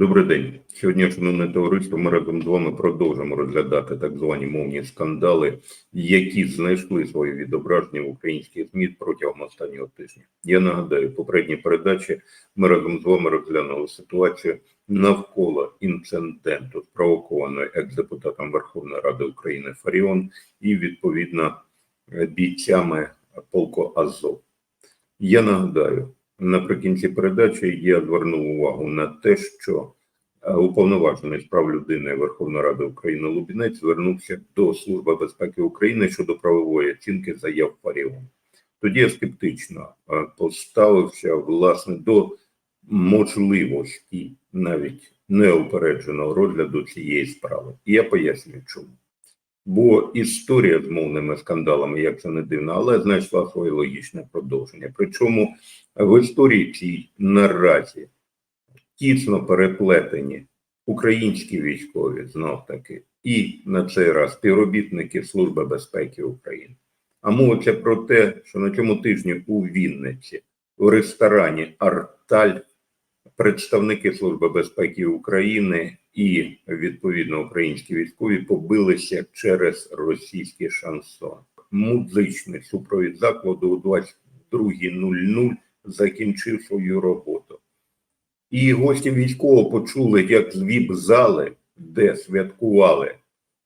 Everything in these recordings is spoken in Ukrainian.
Добрий день. Сьогодні, шановне товариство, ми разом з вами продовжимо розглядати так звані мовні скандали, які знайшли своє відображення в українських ЗМІ протягом останнього тижня. Я нагадаю, в попередній передачі ми разом з вами розглянули ситуацію навколо інциденту, спровокованої екс-депутатом Верховної Ради України Фаріон і відповідно бійцями полку Азов. Я нагадаю, наприкінці передачі я звернув увагу на те, що е, уповноважений з прав людини Верховної Ради України Лубінець звернувся до Служби безпеки України щодо правової оцінки заяв Фаріон. Тоді я скептично е, поставився власне до можливості навіть неупередженого розгляду цієї справи. І я пояснюю, чому. Бо історія з мовними скандалами, як це не дивно, але знайшла своє логічне продовження. Причому в історії цій наразі тісно переплетені українські військові знов таки, і на цей раз співробітники Служби безпеки України. А мовиться про те, що на цьому тижні у Вінниці в ресторані Арталь представники Служби безпеки України і відповідно українські військові побилися через російський шансон. Музичний супровід закладу о 22.00 закінчив свою роботу. І гості військового почули, як з віп-зали, де святкували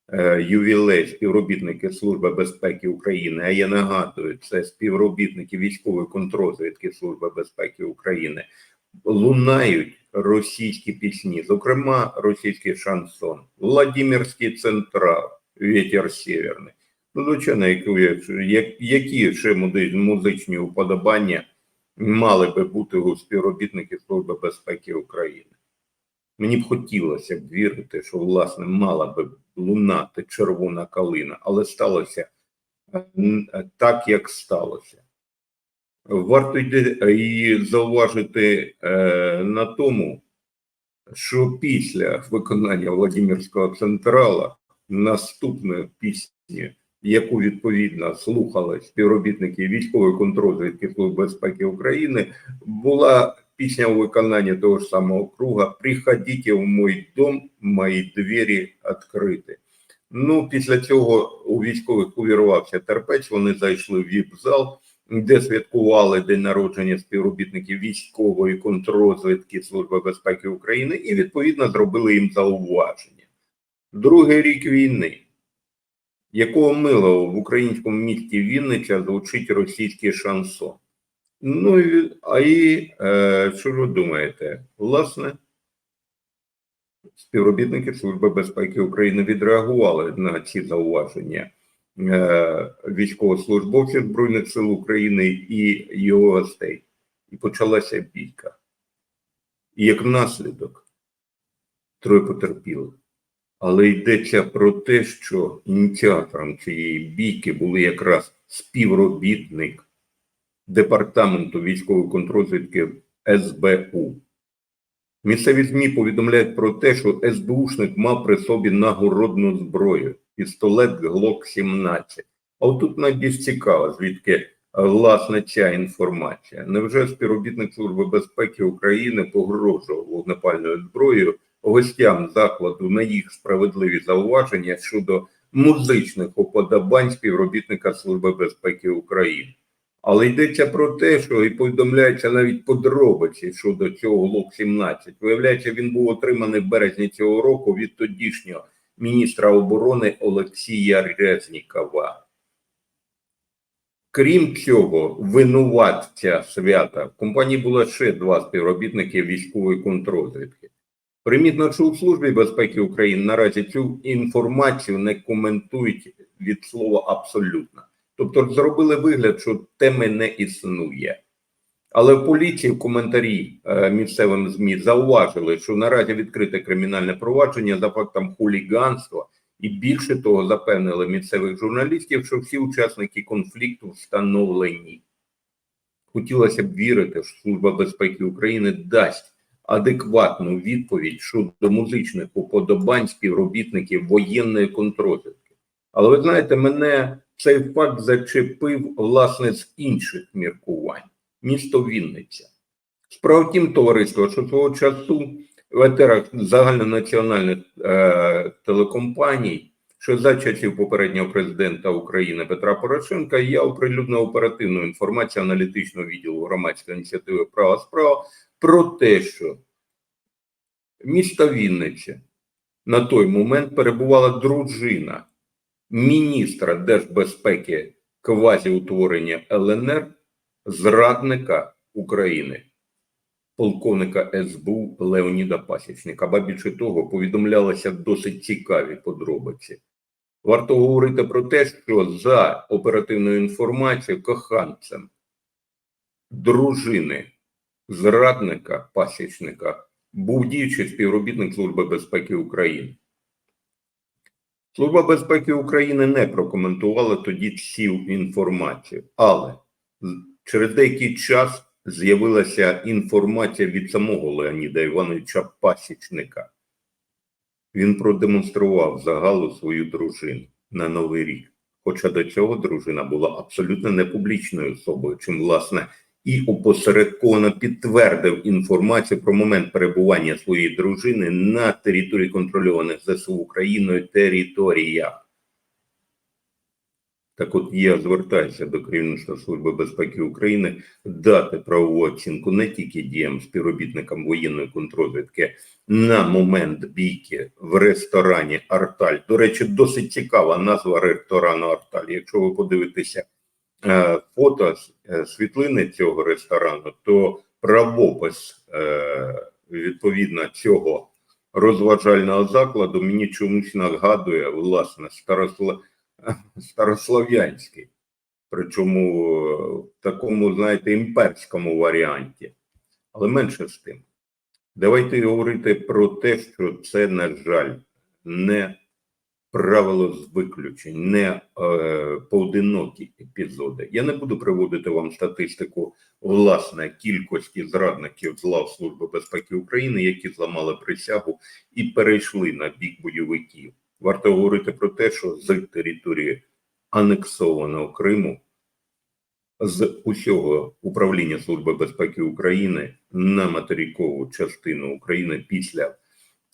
е, ювілей співробітники Служби безпеки України. А я нагадую, це співробітники військової контрозвідки Служби безпеки України. Лунають російські пісні, зокрема російський шансон, Владимирський централ, Вітер Сєвєрний. Ну, звичайно, які, ще музичні уподобання мали би бути у співробітників Служби безпеки України. Мені б хотілося б вірити, що власне мала би лунати червона калина, але сталося так, як сталося. Варто і зауважити е, на тому, що після виконання Владимирського централа наступної пісні, яку відповідно слухали співробітники військової контрозвідки Служби безпеки України, була пісня у виконанні того ж самого круга Приходіть в мой дом, мої двері відкриті. Ну, після цього у військових увірвався терпець, вони зайшли в віп-зал де святкували день народження співробітників військової контррозвідки Служби безпеки України, і відповідно зробили їм зауваження. Другий рік війни, якого милого в українському місті Вінниця звучить російський шансон. Ну а і е, що ви думаєте? Власне, співробітники Служби безпеки України відреагували на ці зауваження. Е, військовослужбовців Збройних сил України і його гостей. І почалася бійка. І як наслідок троє потерпіли. Але йдеться про те, що ініціатором цієї бійки були якраз співробітник Департаменту військової контрозвідки СБУ. Місцеві ЗМІ повідомляють про те, що СБУшник мав при собі нагородну зброю пістолет Глок 17. А тут найбільш цікаво, звідки власне ця інформація. Невже співробітник Служби безпеки України погрожував вогнепальною зброєю гостям закладу на їх справедливі зауваження щодо музичних уподобань співробітника Служби безпеки України? Але йдеться про те, що і повідомляється навіть подробиці щодо цього Глок 17 Виявляється, він був отриманий в березні цього року від тодішнього міністра оборони Олексія Резнікова. Крім цього, винуватця свята в компанії було ще два співробітники військової контрозвідки. Примітно, що у Службі безпеки України наразі цю інформацію не коментують від слова абсолютно. Тобто зробили вигляд, що теми не існує. Але в поліції в коментарі е, місцевим змі зауважили, що наразі відкрите кримінальне провадження за фактом хуліганства, і більше того, запевнили місцевих журналістів, що всі учасники конфлікту встановлені. Хотілося б вірити, що Служба безпеки України дасть адекватну відповідь щодо музичних уподобань співробітників воєнної контрозвідки. Але ви знаєте, мене цей факт зачепив власне з інших міркувань місто Вінниця. Справа в тім, товариство, що свого часу в етерах загальнонаціональних е, телекомпаній, що за часів попереднього президента України Петра Порошенка я оприлюднив оперативну інформацію аналітичного відділу громадської ініціативи Права справа про те, що місто Вінниця на той момент перебувала дружина міністра держбезпеки квазіутворення ЛНР, зрадника України, полковника СБУ Леоніда Пасічника. Ба більше того, повідомлялися досить цікаві подробиці. Варто говорити про те, що за оперативною інформацією коханцем дружини зрадника пасічника був діючий співробітник Служби безпеки України. Служба безпеки України не прокоментувала тоді цю інформацію, але через деякий час з'явилася інформація від самого Леоніда Івановича Пасічника. Він продемонстрував загалу свою дружину на Новий рік. Хоча до цього дружина була абсолютно непублічною особою, чим, власне, і опосередковано підтвердив інформацію про момент перебування своєї дружини на території контрольованих ЗСУ Україною територіях. Так от я звертаюся до керівництва Служби безпеки України дати правову оцінку не тільки діям співробітникам воєнної контрозвідки на момент бійки в ресторані Арталь. До речі, досить цікава назва ресторану Арталь. Якщо ви подивитеся е, фото е, світлини цього ресторану, то правопис е, відповідно цього розважального закладу мені чомусь нагадує власне старосла... старослов'янський, причому в такому, знаєте, імперському варіанті. Але менше з тим. Давайте говорити про те, що це, на жаль, не правило з виключень, не е, поодинокі епізоди. Я не буду приводити вам статистику власне кількості зрадників з лав Служби безпеки України, які зламали присягу і перейшли на бік бойовиків. Варто говорити про те, що з території анексованого Криму з усього управління Служби безпеки України на материкову частину України після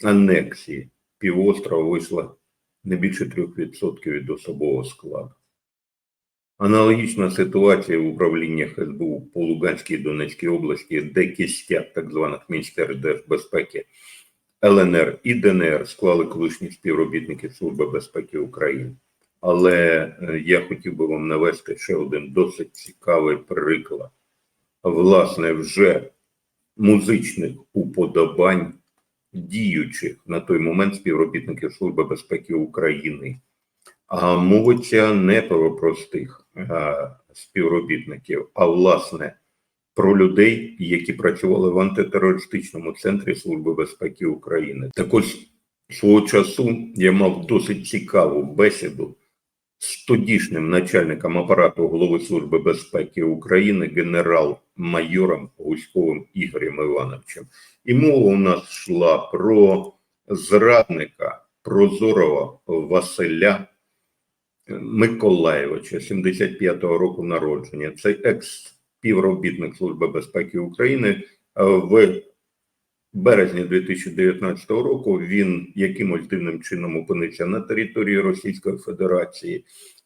анексії півострова вийшло не більше 3% від особового складу. Аналогічна ситуація в управліннях СБУ по Луганській і Донецькій області, де кістяк так званих міністерств держбезпеки ЛНР і ДНР склали колишні співробітники Служби безпеки України. Але е, я хотів би вам навести ще один досить цікавий приклад. Власне, вже музичних уподобань діючих на той момент співробітників Служби безпеки України. А мовиться не про простих а, співробітників, а власне про людей, які працювали в антитерористичному центрі Служби безпеки України. Також свого часу я мав досить цікаву бесіду з тодішнім начальником апарату голови Служби безпеки України генерал-майором Гуськовим Ігорем Івановичем. І мова у нас йшла про зрадника Прозорова Василя Миколаєвича, 75-го року народження. Це екс-співробітник Служби безпеки України е, в березні 2019 року. Він якимось дивним чином опинився на території Російської Федерації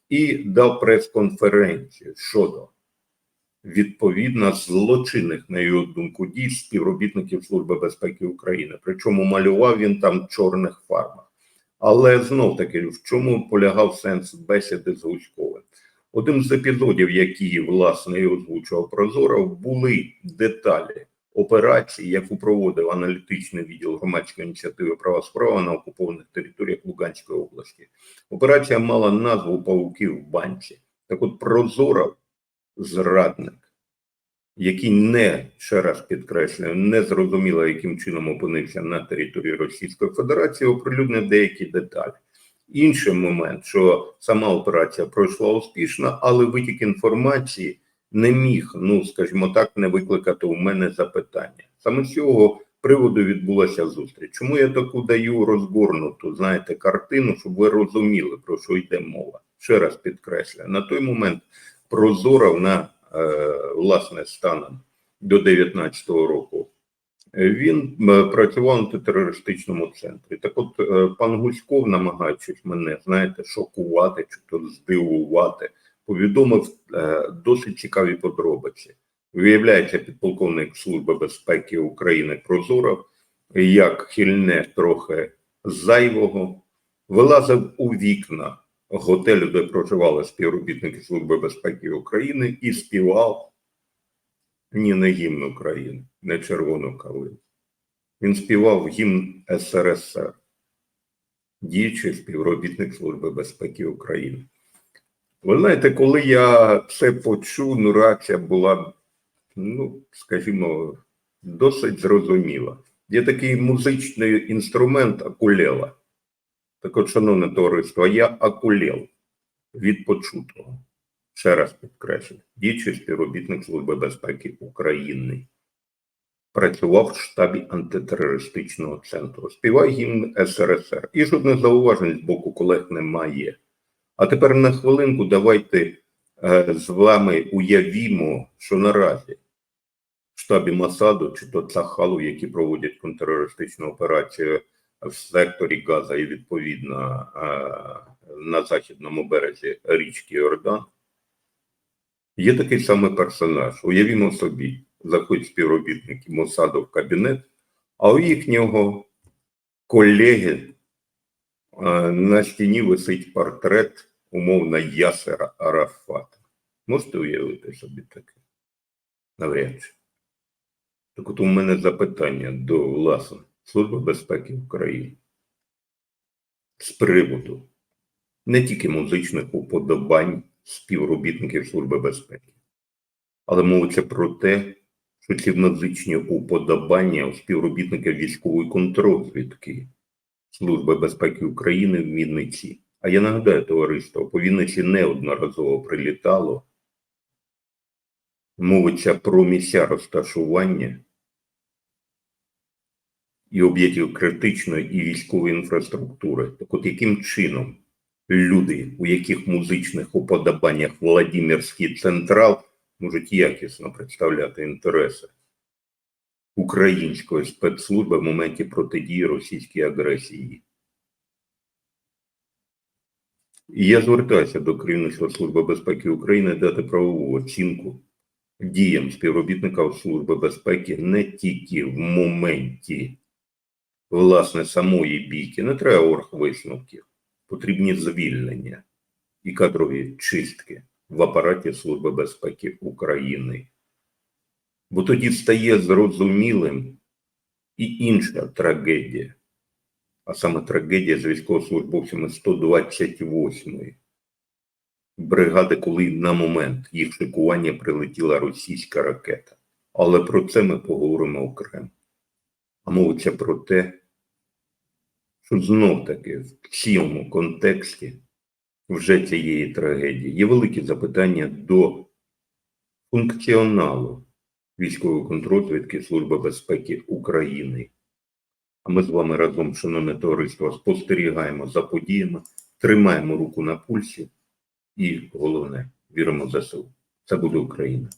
і дав прес-конференцію щодо відповідно злочинних, на його думку, дій співробітників Служби безпеки України. Причому малював він там чорних фарбах. Але знов таки, в чому полягав сенс бесіди з Гуськовим? Один з епізодів, які власне і озвучував Прозоров, були деталі операції, яку проводив аналітичний відділ громадської ініціативи права справа на окупованих територіях Луганської області. Операція мала назву Павуки в банці. Так от Прозоров, зрадник, який не ще раз підкреслюю, не зрозуміло, яким чином опинився на території Російської Федерації, оприлюднив деякі деталі. Інший момент, що сама операція пройшла успішно, але витік інформації не міг, ну скажімо так, не викликати у мене запитання. Саме з цього приводу відбулася зустріч. Чому я таку даю розгорнуту, знаєте, картину, щоб ви розуміли, про що йде мова? Ще раз підкреслюю, на той момент Прозоров на е, власне станом до 19-го року Він е, працював в антитерористичному центрі. Так от е, пан Гуськов, намагаючись мене, знаєте, шокувати чи то здивувати, повідомив е, досить цікаві подробиці. Виявляється, підполковник Служби безпеки України Прозоров, як хильне трохи зайвого, вилазив у вікна готелю, де проживали співробітники Служби безпеки України, і співав ні, не гімн України, не червону калину. Він співав гімн СРСР, діючий співробітник Служби безпеки України. Ви знаєте, коли я це почув, ну реакція була, ну, скажімо, досить зрозуміла. Є такий музичний інструмент акулела. Так от, шановне товариство, я акулел від почутого. Ще раз підкреслю, діючий співробітник Служби безпеки України. Працював в штабі антитерористичного центру. Співає гімн СРСР. І жодних зауважень з боку колег немає. А тепер на хвилинку давайте е, з вами уявімо, що наразі в штабі Масаду чи то Цахалу, які проводять контртерористичну операцію в секторі Газа і відповідно е, на західному березі річки Йордан, є такий самий персонаж. Уявімо собі, заходять співробітники Мосаду в кабінет, а у їхнього колеги е, на стіні висить портрет умовно Ясера Арафата. Можете уявити собі таке? Навряд чи. Так от у мене запитання до власне Служби безпеки України з приводу не тільки музичних уподобань співробітників Служби безпеки, але мовиться про те, що ці музичні уподобання співробітників військової контррозвідки Служби безпеки України в Вінниці. А я нагадаю, товариство, по Вінниці неодноразово прилітало. Мовиться про місця розташування і об'єктів критичної і військової інфраструктури. Так от яким чином люди, у яких музичних уподобаннях Владимирський централ можуть якісно представляти інтереси української спецслужби в моменті протидії російській агресії? І я звертаюся до керівництва Служби безпеки України дати правову оцінку діям співробітника Служби безпеки не тільки в моменті власне самої бійки, не треба оргвисновків, потрібні звільнення і кадрові чистки в апараті Служби безпеки України. Бо тоді стає зрозумілим і інша трагедія а саме трагедія з військовослужбовцями 128-ї бригади, коли на момент їх шикування прилетіла російська ракета. Але про це ми поговоримо окремо. А мовиться про те, що знов таки в цьому контексті вже цієї трагедії є великі запитання до функціоналу військової контррозвідки Служби безпеки України. А ми з вами разом, шановне товариство, спостерігаємо за подіями, тримаємо руку на пульсі і головне, віримо в ЗСУ. Це буде Україна.